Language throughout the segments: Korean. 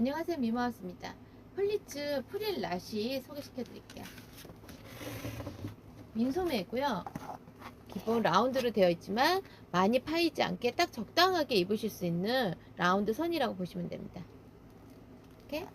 안녕하세요 미모하우스입니다. 플리츠 프릴 라시 소개시켜 드릴게요. 민소매고요. 기본 라운드로 되어 있지만 많이 파이지 않게 딱 적당하게 입으실 수 있는 라운드 선이라고 보시면 됩니다. 이렇게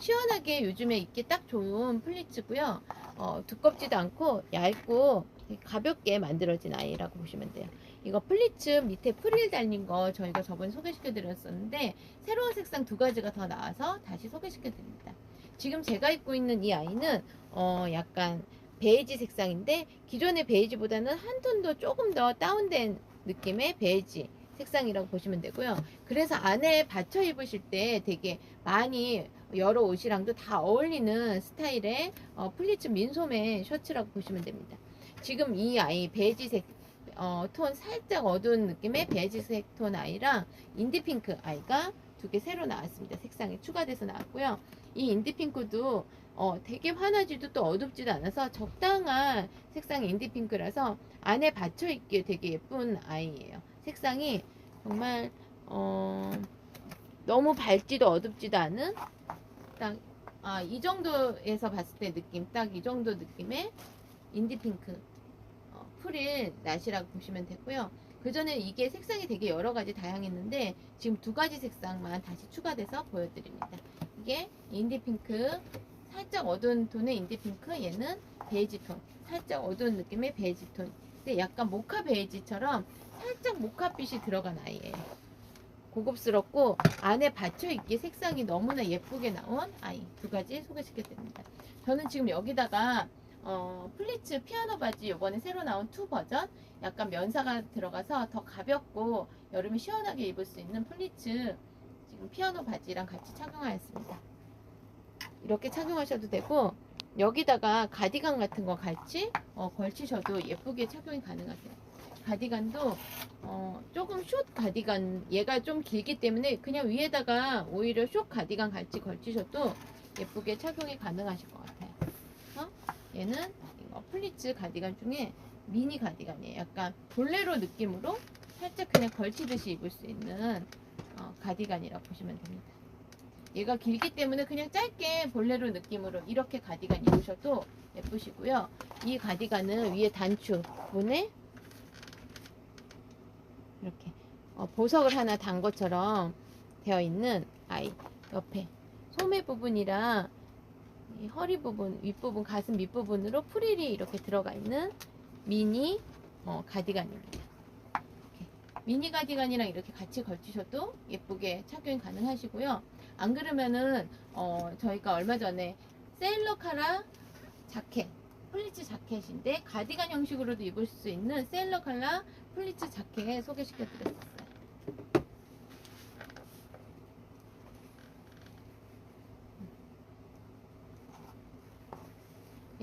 시원하게 요즘에 입기 딱 좋은 플리츠고요. 어, 두껍지도 않고 얇고 가볍게 만들어진 아이라고 보시면 돼요. 이거 플리츠 밑에 프릴 달린 거 저희가 저번에 소개시켜 드렸었는데 새로운 색상 두 가지가 더 나와서 다시 소개시켜 드립니다. 지금 제가 입고 있는 이 아이는 어 약간 베이지 색상인데 기존의 베이지보다는 한 톤도 조금 더 다운된 느낌의 베이지 색상이라고 보시면 되고요. 그래서 안에 받쳐 입으실 때 되게 많이 여러 옷이랑도 다 어울리는 스타일의 어, 플리츠 민소매 셔츠라고 보시면 됩니다. 지금 이 아이 베이지색 어, 톤 살짝 어두운 느낌의 베이지색 톤 아이랑 인디핑크 아이가 두 개 새로 나왔습니다. 색상이 추가돼서 나왔고요. 이 인디핑크도 어, 되게 환하지도 또 어둡지도 않아서 적당한 색상의 인디핑크라서 안에 받쳐 입기에 되게 예쁜 아이예요. 색상이 정말 어, 너무 밝지도 어둡지도 않은 딱 아, 이 정도에서 봤을 때 느낌 딱 이 정도 느낌의 인디핑크 어, 프릴 낫이라고 보시면 되고요. 그 전에 이게 색상이 되게 여러 가지 다양했는데 지금 두 가지 색상만 다시 추가돼서 보여드립니다. 이게 인디핑크 살짝 어두운 톤의 인디핑크 얘는 베이지 톤 살짝 어두운 느낌의 베이지 톤 근데 약간 모카 베이지처럼 살짝 모카빛이 들어간 아이예요. 고급스럽고 안에 받쳐 있기 색상이 너무나 예쁘게 나온 아이 두 가지 소개시켜드립니다. 저는 지금 여기다가 어, 플리츠 피아노 바지 이번에 새로 나온 투 버전 약간 면사가 들어가서 더 가볍고 여름에 시원하게 입을 수 있는 플리츠 지금 피아노 바지랑 같이 착용하였습니다. 이렇게 착용하셔도 되고 여기다가 가디건 같은 거 같이 어, 걸치셔도 예쁘게 착용이 가능하세요. 가디건도 어, 조금 숏 가디건 얘가 좀 길기 때문에 그냥 위에다가 오히려 숏 가디건 같이 걸치셔도 예쁘게 착용이 가능하실 것 같아요. 어? 얘는 플리츠 가디건 중에 미니 가디건이에요. 약간 볼레로 느낌으로 살짝 그냥 걸치듯이 입을 수 있는 어, 가디건이라고 보시면 됩니다. 얘가 길기 때문에 그냥 짧게 볼레로 느낌으로 이렇게 가디건 입으셔도 예쁘시고요. 이 가디건은 위에 단추 부분에 이렇게 어, 보석을 하나 단 것처럼 되어 있는 아이 옆에 소매 부분이랑 이 허리 부분, 윗부분, 가슴 밑부분으로 프릴이 이렇게 들어가 있는 미니 어, 가디건입니다. 이렇게. 미니 가디건이랑 이렇게 같이 걸치셔도 예쁘게 착용이 가능하시고요. 안 그러면은 어, 저희가 얼마 전에 세일러 카라 자켓, 플리츠 자켓인데 가디건 형식으로도 입을 수 있는 세일러 칼라 플리츠 자켓 소개시켜 드렸어요.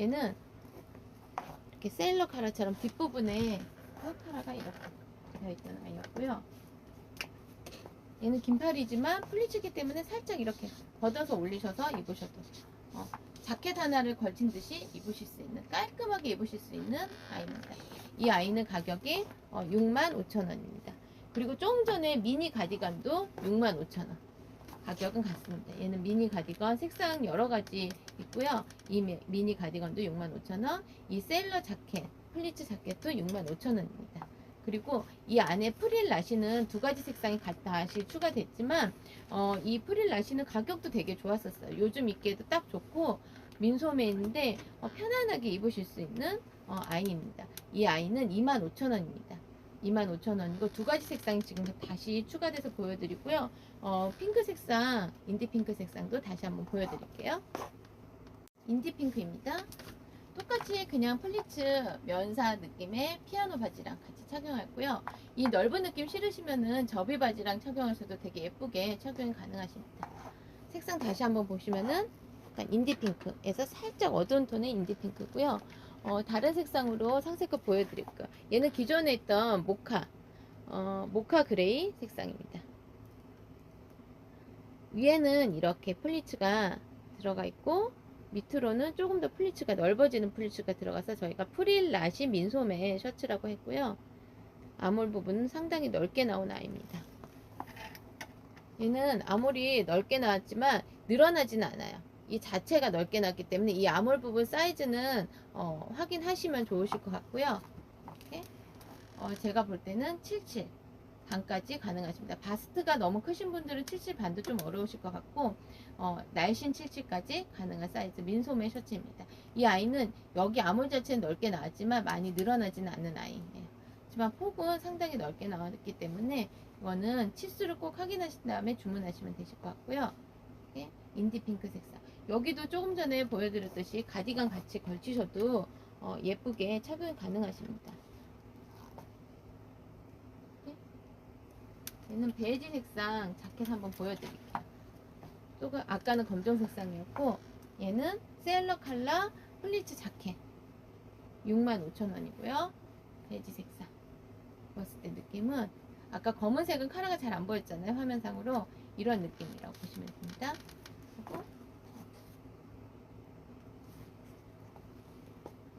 얘는 이렇게 세일러 카라처럼 뒷부분에 그 카라가 이렇게 되어 있던 아이였고요. 얘는 긴팔이지만 플리츠기 때문에 살짝 이렇게 걷어서 올리셔서 입으셔도 어, 자켓 하나를 걸친 듯이 입으실 수 있는 깔끔하게 입으실 수 있는 아이입니다. 이 아이는 가격이 어, 65,000원입니다. 그리고 조금 전에 미니 가디건도 65,000원. 가격은 같습니다. 얘는 미니 가디건 색상 여러 가지 있고요. 이 미- 미니 가디건도 65,000원. 이 셀러 자켓, 플리츠 자켓도 65,000원입니다. 그리고 이 안에 프릴 라시는 두 가지 색상이 가- 다시 추가됐지만 어, 이 프릴 라시는 가격도 되게 좋았었어요. 요즘 입기에도 딱 좋고 민소매 인데 어, 편안하게 입으실 수 있는 어, 아이입니다. 이 아이는 25,000원입니다. 25,000원이고 두 가지 색상이 지금 다시 추가돼서 보여드리고요. 어, 핑크 색상, 인디 핑크 색상도 다시 한번 보여드릴게요. 인디 핑크입니다. 똑같이 그냥 플리츠 면사 느낌의 피아노 바지랑 같이 착용했고요. 이 넓은 느낌 싫으시면은 접이 바지랑 착용하셔도 되게 예쁘게 착용이 가능하십니다. 색상 다시 한번 보시면은 약간 인디 핑크에서 살짝 어두운 톤의 인디 핑크고요. 어, 다른 색상으로 상세껏 보여드릴게요. 얘는 기존에 있던 모카, 어, 모카 그레이 색상입니다. 위에는 이렇게 플리츠가 들어가 있고 밑으로는 조금 더 플리츠가 넓어지는 플리츠가 들어가서 저희가 프릴 라시 민소매 셔츠라고 했고요. 아몰 부분은 상당히 넓게 나온 아이입니다. 얘는 아무리 넓게 나왔지만 늘어나지는 않아요. 이 자체가 넓게 나왔기 때문에 이 아몰 부분 사이즈는 어, 확인하시면 좋으실 것 같고요. 이렇게 어, 제가 볼 때는 77 반까지 가능하십니다. 바스트가 너무 크신 분들은 77 반도 좀 어려우실 것 같고 어, 날씬 77까지 가능한 사이즈 민소매 셔츠입니다. 이 아이는 여기 아몰 자체는 넓게 나왔지만 많이 늘어나지는 않는 아이예요. 하지만 폭은 상당히 넓게 나왔기 때문에 이거는 치수를 꼭 확인하신 다음에 주문하시면 되실 것 같고요. 이렇게 인디 핑크 색상. 여기도 조금 전에 보여드렸듯이 가디건 같이 걸치셔도 어, 예쁘게 착용 가능하십니다. 이렇게. 얘는 베이지 색상 자켓 한번 보여드릴게요. 또 그- 아까는 검정 색상이었고 얘는 셀러 컬러 플리츠 자켓 65,000원이고요. 베이지 색상. 봤을 때 느낌은 아까 검은색은 카라가 잘 안 보였잖아요. 화면상으로 이런 느낌이라고 보시면 됩니다. 그리고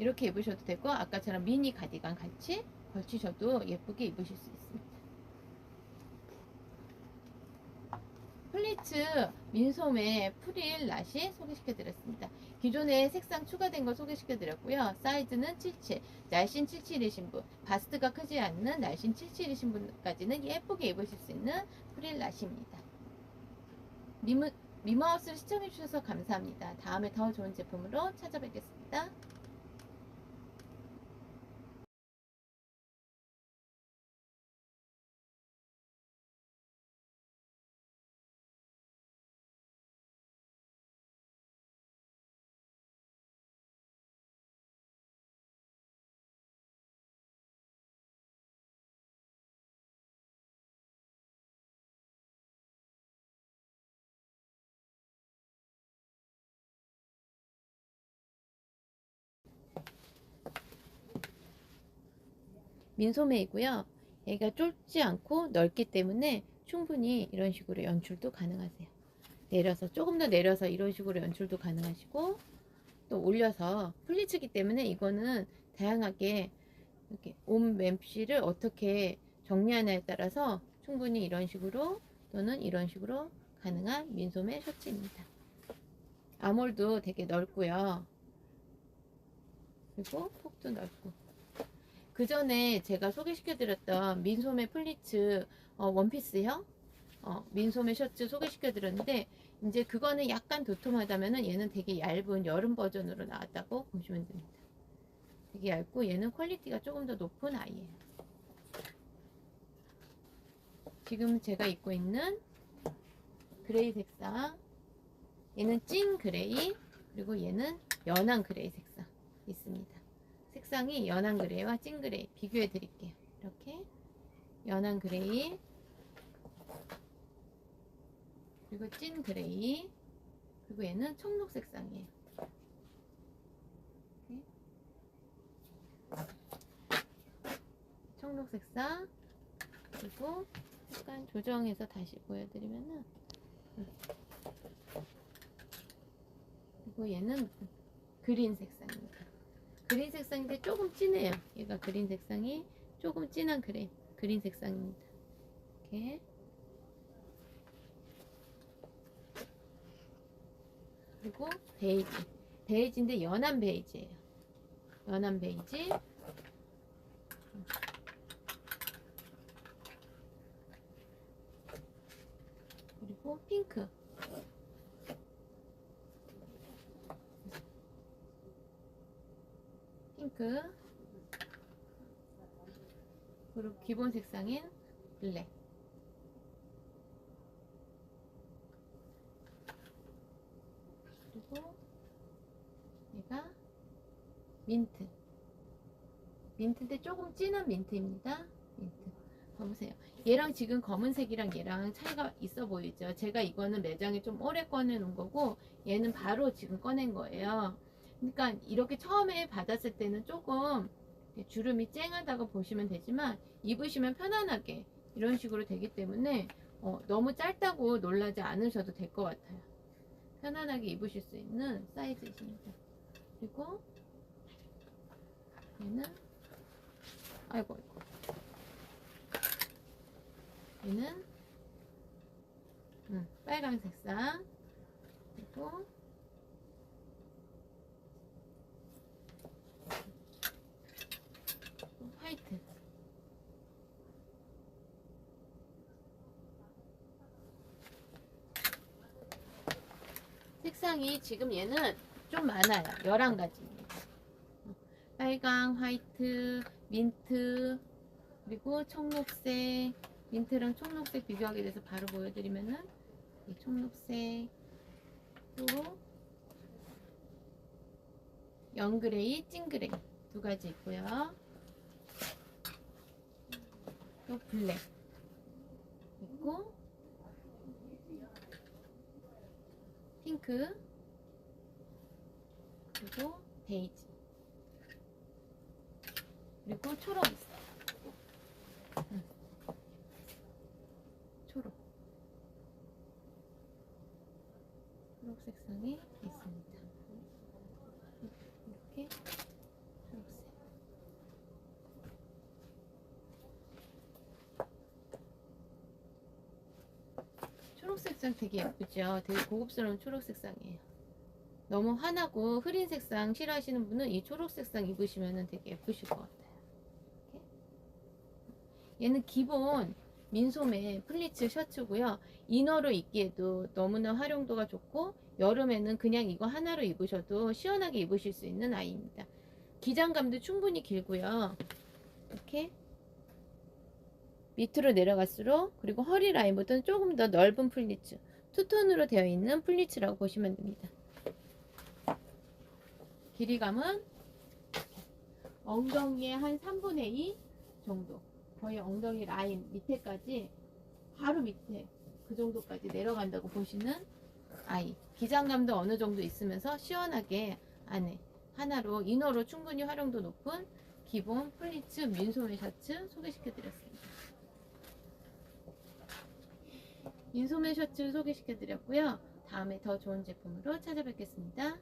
이렇게 입으셔도 되고 아까처럼 미니 가디건 같이 걸치셔도 예쁘게 입으실 수 있습니다. 플리츠 민소매 프릴 낫이 소개시켜드렸습니다. 기존에 색상 추가된 거 소개시켜드렸고요. 사이즈는 77, 날씬 77이신 분, 바스트가 크지 않는 날씬 77이신 분까지는 예쁘게 입으실 수 있는 프릴 낫입니다. 미무, 미마우스를 시청해주셔서 감사합니다. 다음에 더 좋은 제품으로 찾아뵙겠습니다. 민소매이고요. 얘가 좁지 않고 넓기 때문에 충분히 이런 식으로 연출도 가능하세요. 내려서 조금 더 내려서 이런 식으로 연출도 가능하시고 또 올려서 플리츠기 때문에 이거는 다양하게 이렇게 옷 맴씨를 어떻게 정리하냐에 따라서 충분히 이런 식으로 또는 이런 식으로 가능한 민소매 셔츠입니다. 아몰도 되게 넓고요. 그리고 폭도 넓고 그 전에 제가 소개시켜드렸던 민소매 플리츠 어, 원피스형 어, 민소매 셔츠 소개시켜드렸는데 이제 그거는 약간 도톰하다면은 얘는 되게 얇은 여름 버전으로 나왔다고 보시면 됩니다. 되게 얇고 얘는 퀄리티가 조금 더 높은 아이예요. 지금 제가 입고 있는 그레이 색상 얘는 찐 그레이 그리고 얘는 연한 그레이 색상 있습니다. 색상이 연한 그레이와 찐 그레이 비교해 드릴게요. 이렇게 연한 그레이 그리고 찐 그레이 그리고 얘는 청록 색상이에요. 청록 색상 그리고 약간 조정해서 다시 보여드리면은 그리고 얘는 그린 색상입니다. 그린 색상인데 조금 진해요. 얘가 그린 색상이 조금 진한 그린 그린 색상입니다. 이렇게 그리고 베이지 베이지인데 연한 베이지예요. 연한 베이지 그리고 핑크 핑크. 그리고 기본 색상인 블랙. 그리고 얘가 민트. 민트인데 조금 진한 민트입니다. 민트. 봐보세요. 얘랑 지금 검은색이랑 얘랑 차이가 있어 보이죠? 제가 이거는 매장에 좀 오래 꺼내 놓은 거고 얘는 바로 지금 꺼낸 거예요 그러니까 이렇게 처음에 받았을 때는 조금 주름이 쨍하다고 보시면 되지만 입으시면 편안하게 이런 식으로 되기 때문에 어, 너무 짧다고 놀라지 않으셔도 될 것 같아요. 편안하게 입으실 수 있는 사이즈이십니다. 그리고 얘는 아이고 아이고 얘는 응, 빨강 색상. 그리고 화이트. 색상이 지금 얘는 좀 많아요. 11가지입니다. 빨강, 화이트, 민트, 그리고 청록색, 민트랑 청록색 비교하게 돼서 바로 보여드리면은 이 청록색, 또 영그레이, 찐그레이 두 가지 있고요. 또 블랙 있고 핑크 그리고 베이지 그리고 초록 있어요. 응. 초록 초록 색상이 있습니다. 이렇게 초록색 초록 색상 되게 예쁘죠? 되게 고급스러운 초록 색상이에요. 너무 환하고 흐린 색상 싫어하시는 분은 이 초록 색상 입으시면 되게 예쁘실 것 같아요. 얘는 기본 민소매 플리츠 셔츠고요. 이너로 입기에도 너무나 활용도가 좋고 여름에는 그냥 이거 하나로 입으셔도 시원하게 입으실 수 있는 아이입니다. 기장감도 충분히 길고요. 이렇게 밑으로 내려갈수록 그리고 허리 라인보다는 조금 더 넓은 플리츠 투톤으로 되어 있는 플리츠라고 보시면 됩니다. 길이감은 엉덩이의 한 3분의 2 정도 거의 엉덩이 라인 밑에까지 바로 밑에 그 정도까지 내려간다고 보시는 아이 기장감도 어느 정도 있으면서 시원하게 안에 하나로 이너로 충분히 활용도 높은 기본 플리츠 민소매 셔츠 소개시켜 드렸습니다. 민소매 셔츠 소개시켜 드렸고요. 다음에 더 좋은 제품으로 찾아뵙겠습니다.